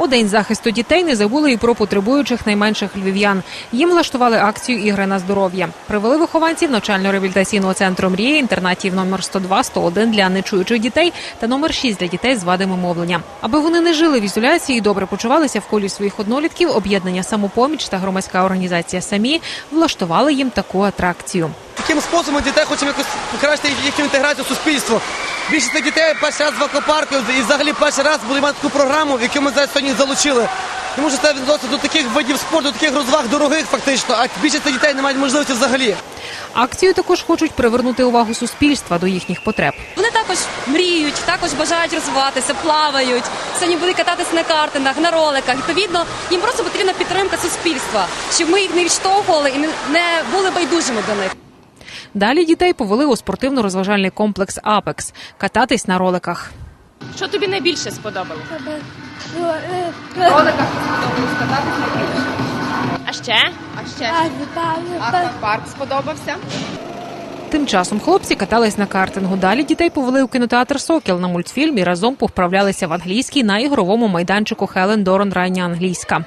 У день захисту дітей не забули і про потребуючих найменших львів'ян. Їм влаштували акцію ігри на здоров'я. Привели вихованців навчально-реабілітаційного центру мрії, інтернатів номер 102, 101 для нечуючих дітей та номер 6 для дітей з вадами мовлення. Аби вони не жили в ізоляції і добре почувалися в колі своїх однолітків, об'єднання самопоміч та громадська організація самі влаштували їм таку атракцію. Таким способом дітей хочемо якось покращити їхню інтеграцію в суспільство. Більшість дітей перший раз в аквапарку і взагалі перший раз були мати таку програму, в яку ми зараз сьогодні залучили. Тому що це відноситься до таких видів спорту, до таких розваг дорогих фактично, а більшість дітей не мають можливості взагалі. Акцію також хочуть привернути увагу суспільства до їхніх потреб. Вони також мріють, також бажають розвиватися, плавають. Сьогодні будуть кататися на картинах, на роликах. Відповідно, їм просто потрібна підтримка суспільства, щоб ми їх не відштовхували і не були байдужими до них. Далі дітей повели у спортивно-розважальний комплекс Апекс кататись на роликах. Що тобі найбільше сподобалось? А ще? А ще? Аквапарк сподобався? Тим часом хлопці катались на картингу. Далі дітей повели у кінотеатр Сокіл на мультфільм і разом повправлялися в англійській на ігровому майданчику Хелен Дорон Рання англійська.